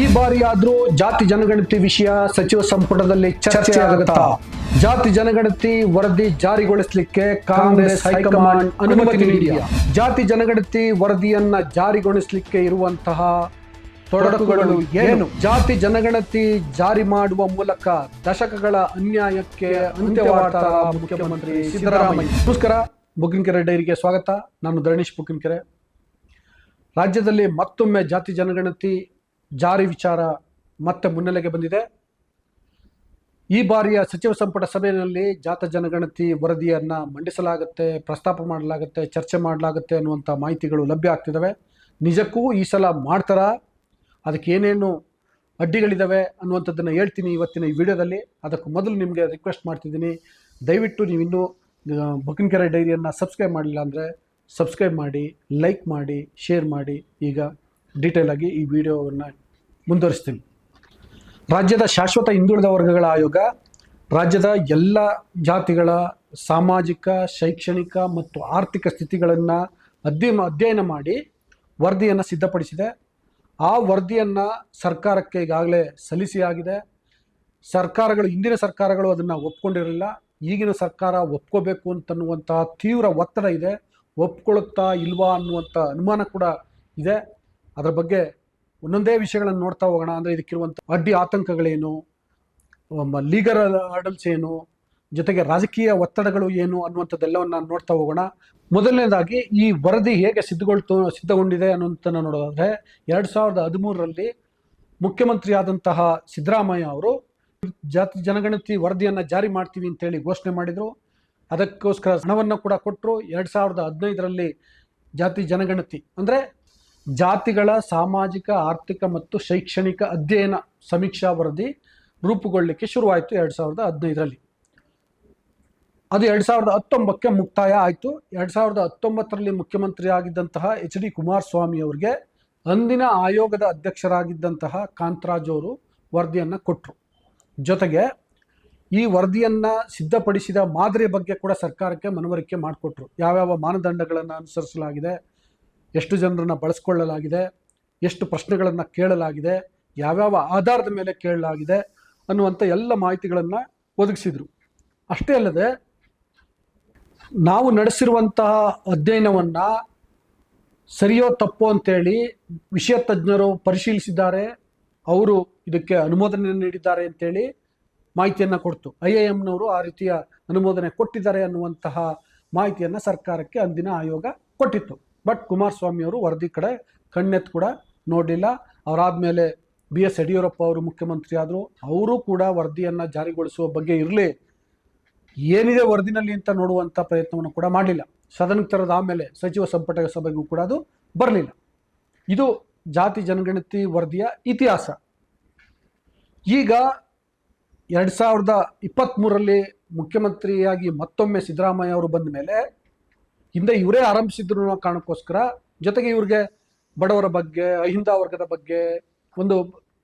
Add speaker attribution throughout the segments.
Speaker 1: ಈ ಬಾರಿ ಆದ್ರೂ ಜಾತಿ ಜನಗಣತಿ ವಿಷಯ ಸಚಿವ ಸಂಪುಟದಲ್ಲಿ ಚರ್ಚೆ ಆಗುತ್ತಾ? ಜಾತಿ ಜನಗಣತಿ ವರದಿ ಜಾರಿಗೊಳಿಸಲಿಕ್ಕೆ ಕಾಂಗ್ರೆಸ್ ಹೈಕಮಾಂಡ್ ಅನುಮತಿ ನೀಡಿದೆಯಾ ಜಾತಿ ಜನಗಣತಿ ವರದಿಯನ್ನ ಜಾರಿಗೊಳಿಸಲಿಕ್ಕೆ ಇರುವಂತಹ ತೊಡಕುಗಳು ಏನು? ಜಾತಿ ಜನಗಣತಿ ಜಾರಿ ಮಾಡುವ ಮೂಲಕ ದಶಕಗಳ ಅನ್ಯಾಯಕ್ಕೆ ಅಂತ್ಯವಾದ ಮುಖ್ಯಮಂತ್ರಿ ಸಿದ್ದರಾಮಯ್ಯ. ನಮಸ್ಕಾರ ಬುಕ್ಕಿನಕೆರೆ ಡೈರಿಗೆ ಸ್ವಾಗತ. ನಾನು ಧರಣೀಶ್ ಬುಕ್ಕಿನಕೆರೆ ರಾಜ್ಯದಲ್ಲಿ ಮತ್ತೊಮ್ಮೆ ಜಾತಿ ಜನಗಣತಿ ಜಾರಿ ವಿಚಾರ ಮತ್ತೆ ಮುನ್ನೆಲೆಗೆ ಬಂದಿದೆ. ಈ ಬಾರಿಯ ಸಚಿವ ಸಂಪುಟ ಸಭೆಯಲ್ಲಿ ಜಾತ ಜನಗಣತಿ ವರದಿಯನ್ನು ಮಂಡಿಸಲಾಗುತ್ತೆ, ಪ್ರಸ್ತಾಪ ಮಾಡಲಾಗುತ್ತೆ, ಚರ್ಚೆ ಮಾಡಲಾಗುತ್ತೆ ಅನ್ನುವಂಥ ಮಾಹಿತಿಗಳು ಲಭ್ಯ ಆಗ್ತಿದ್ದಾವೆ ನಿಜಕ್ಕೂ ಈ ಸಲ ಮಾಡ್ತಾರಾ? ಅದಕ್ಕೆ ಏನೇನು ಅಡ್ಡಿಗಳಿದ್ದಾವೆ ಅನ್ನುವಂಥದ್ದನ್ನು ಹೇಳ್ತೀನಿ ಇವತ್ತಿನ ಈ ವಿಡಿಯೋದಲ್ಲಿ. ಅದಕ್ಕೂ ಮೊದಲು ನಿಮಗೆ ರಿಕ್ವೆಸ್ಟ್ ಮಾಡ್ತಿದ್ದೀನಿ, ದಯವಿಟ್ಟು ನೀವು ಇನ್ನೂ ಡೈರಿಯನ್ನು ಸಬ್ಸ್ಕ್ರೈಬ್ ಮಾಡಿಲ್ಲ ಅಂದರೆ ಸಬ್ಸ್ಕ್ರೈಬ್ ಮಾಡಿ, ಲೈಕ್ ಮಾಡಿ, ಶೇರ್ ಮಾಡಿ. ಈಗ ಡೀಟೇಲಾಗಿ ಈ ವಿಡಿಯೋವನ್ನು ಮುಂದುವರಿಸ್ತೀನಿ. ರಾಜ್ಯದ ಶಾಶ್ವತ ಹಿಂದುಳಿದ ವರ್ಗಗಳ ಆಯೋಗ, ರಾಜ್ಯದ ಎಲ್ಲ ಜಾತಿಗಳ ಸಾಮಾಜಿಕ, ಶೈಕ್ಷಣಿಕ ಮತ್ತು ಆರ್ಥಿಕ ಸ್ಥಿತಿಗಳನ್ನು ಅಧ್ಯಯನ ಅಧ್ಯಯನ ಮಾಡಿ ವರದಿಯನ್ನು ಸಿದ್ಧಪಡಿಸಿದೆ. ಆ ವರದಿಯನ್ನು ಸರ್ಕಾರಕ್ಕೆ ಈಗಾಗಲೇ ಸಲ್ಲಿಸಿ ಆಗಿದೆ. ಸರ್ಕಾರಗಳು, ಹಿಂದಿನ ಸರ್ಕಾರಗಳು ಅದನ್ನು ಒಪ್ಕೊಂಡಿರಲಿಲ್ಲ. ಈಗಿನ ಸರ್ಕಾರ ಒಪ್ಕೋಬೇಕು ಅಂತನ್ನುವಂತಹ ತೀವ್ರ ಒತ್ತಡ ಇದೆ. ಒಪ್ಕೊಳ್ಳುತ್ತಾ ಇಲ್ವಾ ಅನ್ನುವಂಥ ಅನುಮಾನ ಕೂಡ ಇದೆ. ಅದರ ಬಗ್ಗೆ ಒಂದೊಂದೇ ವಿಷಯಗಳನ್ನು ನೋಡ್ತಾ ಹೋಗೋಣ ಅಂದರೆ ಇದಕ್ಕಿರುವಂಥ ಅಡ್ಡಿ ಆತಂಕಗಳೇನು ಲೀಗಲ್ ಅಡಲ್ಸ್ ಏನು ಜೊತೆಗೆ ರಾಜಕೀಯ ಒತ್ತಡಗಳು ಏನು ಅನ್ನುವಂಥದ್ದೆಲ್ಲವನ್ನು ನೋಡ್ತಾ ಹೋಗೋಣ. ಮೊದಲನೇದಾಗಿ ಈ ವರದಿ ಹೇಗೆ ಸಿದ್ಧಗೊಳ್ತು, ಸಿದ್ಧಗೊಂಡಿದೆ ಅನ್ನುವಂಥ ನೋಡೋದಾದರೆ ಎರಡು ಸಾವಿರದ ಹದಿಮೂರರಲ್ಲಿ ಮುಖ್ಯಮಂತ್ರಿ ಆದಂತಹ ಸಿದ್ದರಾಮಯ್ಯ ಅವರು ಜಾತಿ ಜನಗಣತಿ ವರದಿಯನ್ನು ಜಾರಿ ಮಾಡ್ತೀವಿ ಅಂತೇಳಿ ಘೋಷಣೆ ಮಾಡಿದರು. ಅದಕ್ಕೋಸ್ಕರ ಹಣವನ್ನು ಕೂಡ ಕೊಟ್ಟರು ಎರಡು ಸಾವಿರದ ಹದಿನೈದರಲ್ಲಿ ಜಾತಿ ಜನಗಣತಿ ಅಂದರೆ ಜಾತಿಗಳ ಸಾಮಾಜಿಕ, ಆರ್ಥಿಕ ಮತ್ತು ಶೈಕ್ಷಣಿಕ ಅಧ್ಯಯನ ಸಮೀಕ್ಷಾ ವರದಿ ರೂಪುಗೊಳ್ಳಲಿಕ್ಕೆ ಶುರುವಾಯಿತು ಎರಡು ಸಾವಿರದ ಹದಿನೈದರಲ್ಲಿ. ಅದು ಎರಡು ಸಾವಿರದ ಹತ್ತೊಂಬತ್ತಕ್ಕೆ ಮುಕ್ತಾಯ ಆಯಿತು. ಎರಡು ಸಾವಿರದ ಹತ್ತೊಂಬತ್ತರಲ್ಲಿ ಮುಖ್ಯಮಂತ್ರಿ ಆಗಿದ್ದಂತಹ ಎಚ್ ಡಿ ಕುಮಾರಸ್ವಾಮಿ ಅವರಿಗೆ ಅಂದಿನ ಆಯೋಗದ ಅಧ್ಯಕ್ಷರಾಗಿದ್ದಂತಹ ಕಾಂತರಾಜ್ ಅವರು ವರದಿಯನ್ನು ಕೊಟ್ಟರು ಜೊತೆಗೆ ಈ ವರದಿಯನ್ನು ಸಿದ್ಧಪಡಿಸಿದ ಮಾದರಿ ಬಗ್ಗೆ ಕೂಡ ಸರ್ಕಾರಕ್ಕೆ ಮನವರಿಕೆ ಮಾಡಿಕೊಟ್ರು. ಯಾವ್ಯಾವ ಮಾನದಂಡಗಳನ್ನು ಅನುಸರಿಸಲಾಗಿದೆ ಎಷ್ಟು ಜನರನ್ನು ಬಳಸ್ಕೊಳ್ಳಲಾಗಿದೆ, ಎಷ್ಟು ಪ್ರಶ್ನೆಗಳನ್ನು ಕೇಳಲಾಗಿದೆ, ಯಾವ್ಯಾವ ಆಧಾರದ ಮೇಲೆ ಕೇಳಲಾಗಿದೆ ಅನ್ನುವಂಥ ಎಲ್ಲ ಮಾಹಿತಿಗಳನ್ನು ಒದಗಿಸಿದರು. ಅಷ್ಟೇ ಅಲ್ಲದೆ, ನಾವು ನಡೆಸಿರುವಂತಹ ಅಧ್ಯಯನವನ್ನು ಸರಿಯೋ ತಪ್ಪೋ ಅಂತೇಳಿ ವಿಷಯ ತಜ್ಞರು ಪರಿಶೀಲಿಸಿದ್ದಾರೆ, ಅವರು ಇದಕ್ಕೆ ಅನುಮೋದನೆ ನೀಡಿದ್ದಾರೆ ಅಂತೇಳಿ ಮಾಹಿತಿಯನ್ನು ಕೊಡ್ತು. ಐ ಐ ಎಮ್ನವರು ಆ ರೀತಿಯ ಅನುಮೋದನೆ ಕೊಟ್ಟಿದ್ದಾರೆ ಅನ್ನುವಂತಹ ಮಾಹಿತಿಯನ್ನು ಸರ್ಕಾರಕ್ಕೆ ಅಂದಿನ ಆಯೋಗ ಕೊಟ್ಟಿತ್ತು. ಬಟ್ ಕುಮಾರಸ್ವಾಮಿ ಅವರು ವರದಿ ಕಡೆ ಕಣ್ಣೆತ್ತು ಕೂಡ ನೋಡಲಿಲ್ಲ. ಅವರಾದಮೇಲೆ ಬಿ ಎಸ್ ಯಡಿಯೂರಪ್ಪ ಅವರು ಮುಖ್ಯಮಂತ್ರಿ ಆದರು, ಅವರು ಕೂಡ ವರದಿಯನ್ನು ಜಾರಿಗೊಳಿಸುವ ಬಗ್ಗೆ ಇರಲಿ. ಏನಿದೆ ವರದಿನಲ್ಲಿ ಅಂತ ನೋಡುವಂಥ ಪ್ರಯತ್ನವನ್ನು ಕೂಡ ಮಾಡಲಿಲ್ಲ. ಸದನಕ್ಕೆ ತರದ ಆಮೇಲೆ ಸಚಿವ ಸಂಪುಟ ಸಭೆಗೂ ಕೂಡ ಅದು ಬರಲಿಲ್ಲ. ಇದು ಜಾತಿ ಜನಗಣತಿ ವರದಿಯ ಇತಿಹಾಸ. ಈಗ ಎರಡು ಸಾವಿರದ ಇಪ್ಪತ್ತ್ಮೂರರಲ್ಲಿ ಮುಖ್ಯಮಂತ್ರಿಯಾಗಿ ಮತ್ತೊಮ್ಮೆ ಸಿದ್ದರಾಮಯ್ಯ ಅವರು ಬಂದ ಮೇಲೆ ಹಿಂದೆ ಇವರೇ ಆರಂಭಿಸಿದ್ರು ಅನ್ನೋ ಕಾರಣಕ್ಕೋಸ್ಕರ ಜೊತೆಗೆ ಇವ್ರಿಗೆ ಬಡವರ ಬಗ್ಗೆ ಅಹಿಂದ ವರ್ಗದ ಬಗ್ಗೆ, ಒಂದು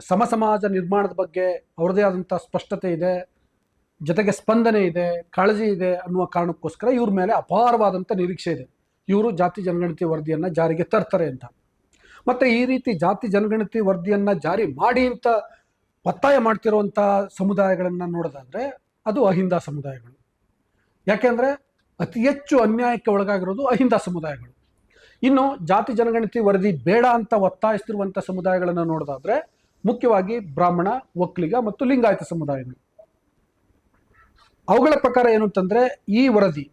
Speaker 1: ಸಮ ಸಮಾಜ ನಿರ್ಮಾಣದ ಬಗ್ಗೆ ಅವ್ರದ್ದೇ ಆದಂಥ ಸ್ಪಷ್ಟತೆ ಇದೆ, ಜೊತೆಗೆ ಸ್ಪಂದನೆ ಇದೆ, ಕಾಳಜಿ ಇದೆ ಅನ್ನುವ ಕಾರಣಕ್ಕೋಸ್ಕರ ಇವ್ರ ಮೇಲೆ ಅಪಾರವಾದಂಥ ನಿರೀಕ್ಷೆ ಇದೆ. ಇವರು ಜಾತಿ ಜನಗಣತಿ ವರದಿಯನ್ನು ಜಾರಿಗೆ ತರ್ತಾರೆ ಅಂತ. ಮತ್ತು ಈ ರೀತಿ ಜಾತಿ ಜನಗಣತಿ ವರದಿಯನ್ನು ಜಾರಿ ಮಾಡಿ ಅಂತ ಒತ್ತಾಯ ಮಾಡ್ತಿರುವಂಥ ಸಮುದಾಯಗಳನ್ನು ನೋಡೋದಾದರೆ ಅದು ಅಹಿಂದ ಸಮುದಾಯಗಳು. ಯಾಕೆಂದರೆ ಅತಿ ಹೆಚ್ಚು ಅನ್ಯಾಯಕ್ಕೆ ಒಳಗಾಗಿರೋದು ಅಹಿಂದ ಸಮುದಾಯಗಳು. ಇನ್ನು ಜಾತಿ ಜನಗಣತಿ ವರದಿ ಬೇಡ ಅಂತ ಒತ್ತಾಯಿಸ್ತಿರುವಂಥ ಸಮುದಾಯಗಳನ್ನು ನೋಡೋದಾದ್ರೆ ಮುಖ್ಯವಾಗಿ ಬ್ರಾಹ್ಮಣ, ಒಕ್ಕಲಿಗ ಮತ್ತು ಲಿಂಗಾಯತ ಸಮುದಾಯಗಳು. ಅವುಗಳ ಪ್ರಕಾರ ಏನು ಅಂತಂದ್ರೆ ಈ ವರದಿ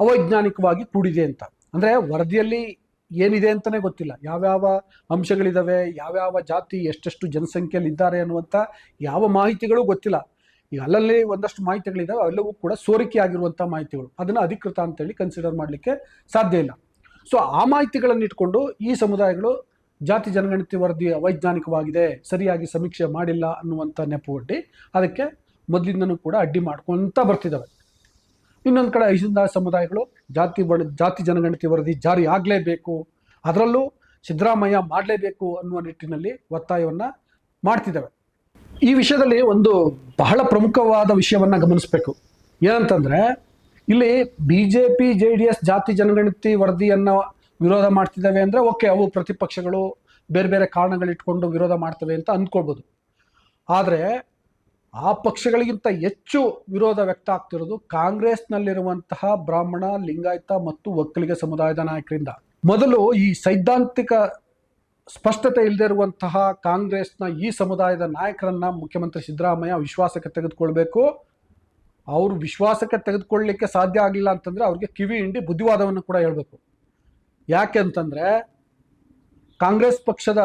Speaker 1: ಅವೈಜ್ಞಾನಿಕವಾಗಿ ಕೂಡಿದೆ ಅಂತ. ಅಂದ್ರೆ ವರದಿಯಲ್ಲಿ ಏನಿದೆ ಅಂತಲೇ ಗೊತ್ತಿಲ್ಲ. ಯಾವ್ಯಾವ ಅಂಶಗಳಿದಾವೆ, ಯಾವ್ಯಾವ ಜಾತಿ ಎಷ್ಟೆಷ್ಟು ಜನಸಂಖ್ಯೆಯಲ್ಲಿ ಇದ್ದಾರೆ ಅನ್ನುವಂಥ ಯಾವ ಮಾಹಿತಿಗಳು ಗೊತ್ತಿಲ್ಲ. ಈಗ ಅಲ್ಲಲ್ಲಿ ಒಂದಷ್ಟು ಮಾಹಿತಿಗಳಿದಾವೆ ಅವೆಲ್ಲವೂ ಕೂಡ ಸೋರಿಕೆ ಆಗಿರುವಂಥ ಮಾಹಿತಿಗಳು. ಅದನ್ನು ಅಧಿಕೃತ ಅಂತೇಳಿ ಕನ್ಸಿಡರ್ ಮಾಡಲಿಕ್ಕೆ ಸಾಧ್ಯ ಇಲ್ಲ. ಸೊ ಆ ಮಾಹಿತಿಗಳನ್ನು ಇಟ್ಕೊಂಡು ಈ ಸಮುದಾಯಗಳು ಜಾತಿ ಜನಗಣತಿ ವರದಿ ಅವೈಜ್ಞಾನಿಕವಾಗಿದೆ ಸರಿಯಾಗಿ ಸಮೀಕ್ಷೆ ಮಾಡಿಲ್ಲ ಅನ್ನುವಂಥ ನೆಪವೊಡ್ಡಿ ಅದಕ್ಕೆ ಮೊದಲಿಂದನೂ ಕೂಡ ಅಡ್ಡಿ ಮಾಡ್ಕೊಳ್ತಾ ಬರ್ತಿದ್ದಾವೆ ಇನ್ನೊಂದು ಕಡೆ ಐಸಿಂದ ಸಮುದಾಯಗಳು ಜಾತಿ ಬಣ, ಜಾತಿ ಜನಗಣತಿ ವರದಿ ಜಾರಿ ಆಗಲೇಬೇಕು, ಅದರಲ್ಲೂ ಸಿದ್ದರಾಮಯ್ಯ ಮಾಡಲೇಬೇಕು ಅನ್ನುವ ನಿಟ್ಟಿನಲ್ಲಿ ಒತ್ತಾಯವನ್ನು ಮಾಡ್ತಿದ್ದಾವೆ ಈ ವಿಷಯದಲ್ಲಿ ಒಂದು ಬಹಳ ಪ್ರಮುಖವಾದ ವಿಷಯವನ್ನು ಗಮನಿಸಬೇಕು. ಏನಂತಂದರೆ, ಇಲ್ಲಿ B J P J D S ಜಾತಿ ಜನಗಣತಿ ವರದಿಯನ್ನು ವಿರೋಧ ಮಾಡ್ತಿದ್ದಾವೆ ಅಂದರೆ, ಓಕೆ, ಅವು ಪ್ರತಿಪಕ್ಷಗಳು ಬೇರೆ ಬೇರೆ ಕಾರಣಗಳಿಟ್ಕೊಂಡು ವಿರೋಧ ಮಾಡ್ತವೆ ಅಂತ ಅಂದ್ಕೊಳ್ಬೋದು. ಆದರೆ, ಆ ಪಕ್ಷಗಳಿಗಿಂತ ಹೆಚ್ಚು ವಿರೋಧ ವ್ಯಕ್ತ ಆಗ್ತಿರೋದು ಕಾಂಗ್ರೆಸ್ನಲ್ಲಿರುವಂತಹ ಬ್ರಾಹ್ಮಣ, ಲಿಂಗಾಯತ ಮತ್ತು ಒಕ್ಕಲಿಗ ಸಮುದಾಯದ ನಾಯಕರಿಂದ. ಮೊದಲು ಈ ಸೈದ್ಧಾಂತಿಕ ಸ್ಪಷ್ಟತೆ ಇಲ್ಲದೆ ಇರುವಂತಹ ಕಾಂಗ್ರೆಸ್ನ ಈ ಸಮುದಾಯದ ನಾಯಕರನ್ನ ಮುಖ್ಯಮಂತ್ರಿ ಸಿದ್ದರಾಮಯ್ಯ ವಿಶ್ವಾಸಕ್ಕೆ ತೆಗೆದುಕೊಳ್ಬೇಕು. ಅವರು ವಿಶ್ವಾಸಕ್ಕೆ ತೆಗೆದುಕೊಳ್ಳಲಿಕ್ಕೆ ಸಾಧ್ಯ ಆಗಲಿಲ್ಲ ಅಂತಂದ್ರೆ ಅವ್ರಿಗೆ ಕಿವಿ ಹಿಂಡಿ ಬುದ್ಧಿವಾದವನ್ನು ಕೂಡ ಹೇಳಬೇಕು. ಯಾಕೆ ಅಂತಂದ್ರೆ ಕಾಂಗ್ರೆಸ್ ಪಕ್ಷದ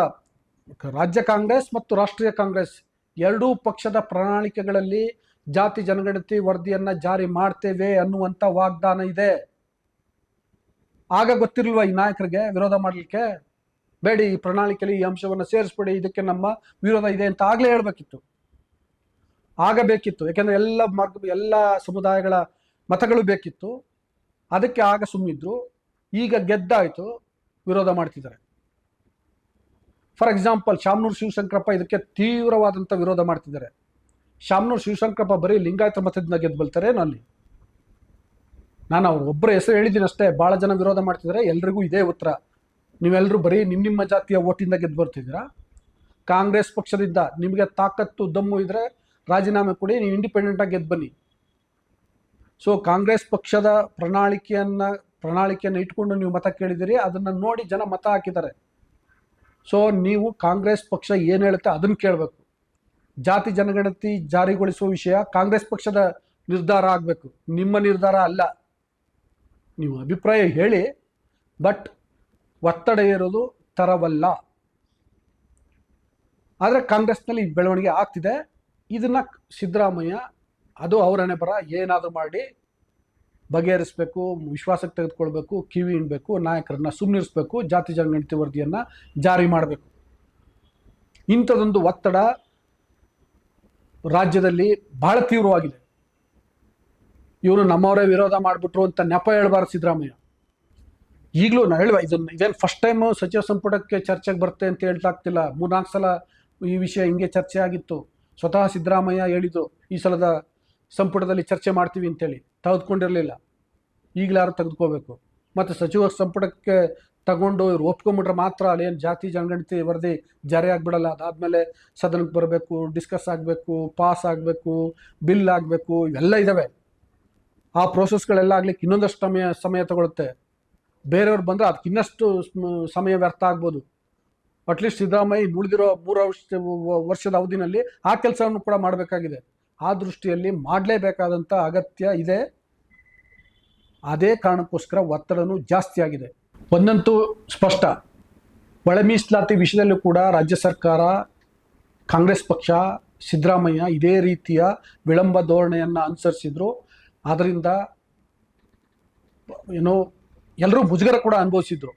Speaker 1: ರಾಜ್ಯ ಕಾಂಗ್ರೆಸ್ ಮತ್ತು ರಾಷ್ಟ್ರೀಯ ಕಾಂಗ್ರೆಸ್ ಎರಡೂ ಪಕ್ಷದ ಪ್ರಣಾಳಿಕೆಗಳಲ್ಲಿ ಜಾತಿ ಜನಗಣತಿ ವರದಿಯನ್ನು ಜಾರಿ ಮಾಡ್ತೇವೆ ಅನ್ನುವಂಥ ವಾಗ್ದಾನ ಇದೆ. ಆಗ ಗೊತ್ತಿರಲ್ವಾ ಈ ನಾಯಕರಿಗೆ ವಿರೋಧ ಮಾಡಲಿಕ್ಕೆ? ಬೇಡಿ ಈ ಪ್ರಣಾಳಿಕೆಯಲ್ಲಿ ಈ ಅಂಶವನ್ನು ಸೇರಿಸ್ಬೇಡಿ, ಇದಕ್ಕೆ ನಮ್ಮ ವಿರೋಧ ಇದೆ ಅಂತ ಆಗಲೇ ಹೇಳ್ಬೇಕಿತ್ತು. ಆಗಬೇಕಿತ್ತು. ಯಾಕೆಂದರೆ ಎಲ್ಲ ಮಾರ್ಗ ಎಲ್ಲ ಸಮುದಾಯಗಳ ಮತಗಳು ಬೇಕಿತ್ತು. ಅದಕ್ಕೆ ಆಗ ಸುಮ್ಮಿದ್ರು ಈಗ ಗೆದ್ದಾಯ್ತು, ವಿರೋಧ ಮಾಡ್ತಿದ್ದಾರೆ. ಫಾರ್ ಎಕ್ಸಾಂಪಲ್, ಶಾಮನೂರು ಶಿವಶಂಕರಪ್ಪ ಇದಕ್ಕೆ ತೀವ್ರವಾದಂಥ ವಿರೋಧ ಮಾಡ್ತಿದ್ದಾರೆ. ಶಾಮನೂರು ಶಿವಶಂಕರಪ್ಪ ಬರೀ ಲಿಂಗಾಯತ ಮತದಿಂದ ಗೆದ್ದು ಬಲ್ತಾರೇನು ಅಲ್ಲಿ? ನಾನು ಅವ್ರ ಒಬ್ಬರ ಹೆಸರು ಹೇಳಿದ್ದೀನಿ ಅಷ್ಟೇ ಭಾಳ ಜನ ವಿರೋಧ ಮಾಡ್ತಿದ್ದಾರೆ, ಎಲ್ರಿಗೂ ಇದೇ ಉತ್ತರ. ನೀವೆಲ್ಲರೂ ಬರೀ ನಿಮ್ಮ ನಿಮ್ಮ ಜಾತಿಯ ಓಟಿಂದ ಗೆದ್ದು ಬರ್ತಿದ್ದೀರಾ? ಕಾಂಗ್ರೆಸ್ ಪಕ್ಷದಿಂದ ನಿಮಗೆ ತಾಕತ್ತು, ದಮ್ಮು ಇದ್ರೆ ರಾಜೀನಾಮೆ ಕೊಡಿ, ನೀವು ಇಂಡಿಪೆಂಡೆಂಟಾಗಿ ಗೆದ್ದು ಬನ್ನಿ. ಸೊ ಕಾಂಗ್ರೆಸ್ ಪಕ್ಷದ ಪ್ರಣಾಳಿಕೆಯನ್ನ, ಪ್ರಣಾಳಿಕೆಯನ್ನು ಇಟ್ಕೊಂಡು ನೀವು ಮತ ಕೇಳಿದಿರಿ ಅದನ್ನು ನೋಡಿ ಜನ ಮತ ಹಾಕಿದ್ದಾರೆ. ಸೊ ನೀವು ಕಾಂಗ್ರೆಸ್ ಪಕ್ಷ ಏನು ಹೇಳುತ್ತೆ ಅದನ್ನು ಕೇಳಬೇಕು. ಜಾತಿ ಜನಗಣತಿ ಜಾರಿಗೊಳಿಸುವ ವಿಷಯ ಕಾಂಗ್ರೆಸ್ ಪಕ್ಷದ ನಿರ್ಧಾರ ಆಗಬೇಕು. ನಿಮ್ಮ ನಿರ್ಧಾರ ಅಲ್ಲ. ನೀವು ಅಭಿಪ್ರಾಯ ಹೇಳಿ ಬಟ್ ಒತ್ತಡ ಇರೋದು ತರವಲ್ಲ. ಆದರೆ ಕಾಂಗ್ರೆಸ್ನಲ್ಲಿ ಈ ಬೆಳವಣಿಗೆ ಆಗ್ತಿದೆ. ಇದನ್ನು ಸಿದ್ದರಾಮಯ್ಯ, ಅದು ಅವರನ್ನೇ ಬರ ಏನಾದರೂ ಮಾಡಿ ಬಗೆಹರಿಸಬೇಕು, ವಿಶ್ವಾಸಕ್ಕೆ ತೆಗೆದುಕೊಳ್ಬೇಕು, ಕಿವಿ ಇಡಬೇಕು ನಾಯಕರನ್ನ ಸುಮ್ಮನಿರಿಸ್ಬೇಕು ಜಾತಿ ಜನಗಣತಿ ವರದಿಯನ್ನು ಜಾರಿ ಮಾಡಬೇಕು. ಇಂಥದೊಂದು ಒತ್ತಡ ರಾಜ್ಯದಲ್ಲಿ ಬಹಳ ತೀವ್ರವಾಗಿದೆ. ಇವರು ನಮ್ಮವರೇ ವಿರೋಧ ಮಾಡಿಬಿಟ್ರು ಅಂತ ನೆಪ ಹೇಳಬಾರ್ದು ಸಿದ್ದರಾಮಯ್ಯ. ಈಗಲೂ ನಾನು ಹೇಳುವ ಇದನ್ನು ಇದೇನು ಫಸ್ಟ್ ಟೈಮು ಸಚಿವ ಸಂಪುಟಕ್ಕೆ ಚರ್ಚೆಗೆ ಬರುತ್ತೆ ಅಂತ ಹೇಳ್ತಾಗ್ತಿಲ್ಲ ಮೂರ್ನಾಲ್ಕು ಸಲ ಈ ವಿಷಯ ಹಿಂಗೆ ಚರ್ಚೆ ಆಗಿತ್ತು. ಸ್ವತಃ ಸಿದ್ದರಾಮಯ್ಯ ಹೇಳಿದ್ದು, ಈ ಸಲದ ಸಂಪುಟದಲ್ಲಿ ಚರ್ಚೆ ಮಾಡ್ತೀವಿ ಅಂತೇಳಿ. ತೆಗೆದುಕೊಂಡಿರಲಿಲ್ಲ. ಈಗಲಾರು ತೆಗೆದುಕೋಬೇಕು? ಮತ್ತು ಸಚಿವ ಸಂಪುಟಕ್ಕೆ ತಗೊಂಡು ಇವ್ರು ಒಪ್ಕೊಂಬಿಟ್ರೆ ಮಾತ್ರ ಅಲ್ಲೇನು ಜಾತಿ, ಜನಗಣತಿ ವರದಿ ಜಾರಿ ಆಗಿಬಿಡಲ್ಲ. ಅದಾದಮೇಲೆ ಸದನಕ್ಕೆ ಬರಬೇಕು ಡಿಸ್ಕಸ್ ಆಗಬೇಕು ಪಾಸ್ ಆಗಬೇಕು ಬಿಲ್ ಆಗಬೇಕು, ಇವೆಲ್ಲ ಇದ್ದಾವೆ ಆ ಪ್ರೋಸೆಸ್ಗಳೆಲ್ಲ ಆಗ್ಲಿಕ್ಕೆ ಇನ್ನೊಂದಷ್ಟು ಸಮಯ ಸಮಯ ತಗೊಳುತ್ತೆ. ಬೇರೆಯವ್ರು ಬಂದರೆ ಅದಕ್ಕೆ ಇನ್ನಷ್ಟು ಸಮಯ ವ್ಯರ್ಥ ಆಗ್ಬೋದು. ಅಟ್ಲೀಸ್ಟ್ ಸಿದ್ದರಾಮಯ್ಯ ಉಳಿದಿರೋ ಮೂರು ವರ್ಷ ವರ್ಷದ ಅವಧಿನಲ್ಲಿ ಆ ಕೆಲಸವನ್ನು ಕೂಡ ಮಾಡಬೇಕಾಗಿದೆ. ಆ ದೃಷ್ಟಿಯಲ್ಲಿ ಮಾಡಲೇಬೇಕಾದಂಥ ಅಗತ್ಯ ಇದೆ. ಅದೇ ಕಾರಣಕ್ಕೋಸ್ಕರ ಒತ್ತಡನೂ ಜಾಸ್ತಿ ಆಗಿದೆ. ಒಂದಂತೂ ಸ್ಪಷ್ಟ. ಒಳ ಮೀಸಲಾತಿ ವಿಷಯದಲ್ಲೂ ಕೂಡ ರಾಜ್ಯ ಸರ್ಕಾರ, ಕಾಂಗ್ರೆಸ್ ಪಕ್ಷ, ಸಿದ್ದರಾಮಯ್ಯ ಇದೇ ರೀತಿಯ ವಿಳಂಬ ಧೋರಣೆಯನ್ನು ಅನುಸರಿಸಿದ್ರು. ಅದರಿಂದ ಏನೋ ಎಲ್ಲರೂ ಮುಜುಗರ ಕೂಡ ಅನುಭವಿಸಿದ್ರು.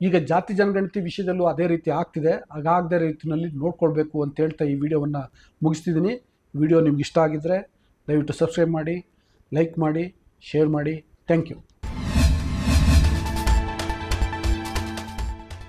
Speaker 1: ಈಗ ಜಾತಿ ಜನಗಣತಿ ವಿಷಯದಲ್ಲೂ ಅದೇ ರೀತಿ ಆಗ್ತಿದೆ. ಹಾಗಾಗದೇ ರೀತಿಯಲ್ಲಿ ನೋಡ್ಕೊಳ್ಬೇಕು ಅಂತ ಹೇಳ್ತಾ ಈ ವಿಡಿಯೋವನ್ನು ಮುಗಿಸ್ತಿದ್ದೀನಿ. ವಿಡಿಯೋ ನಿಮ್ಗೆ ಇಷ್ಟ ಆಗಿದ್ದರೆ ದಯವಿಟ್ಟು ಸಬ್ಸ್ಕ್ರೈಬ್ ಮಾಡಿ ಲೈಕ್ ಮಾಡಿ ಶೇರ್ ಮಾಡಿ. Thank you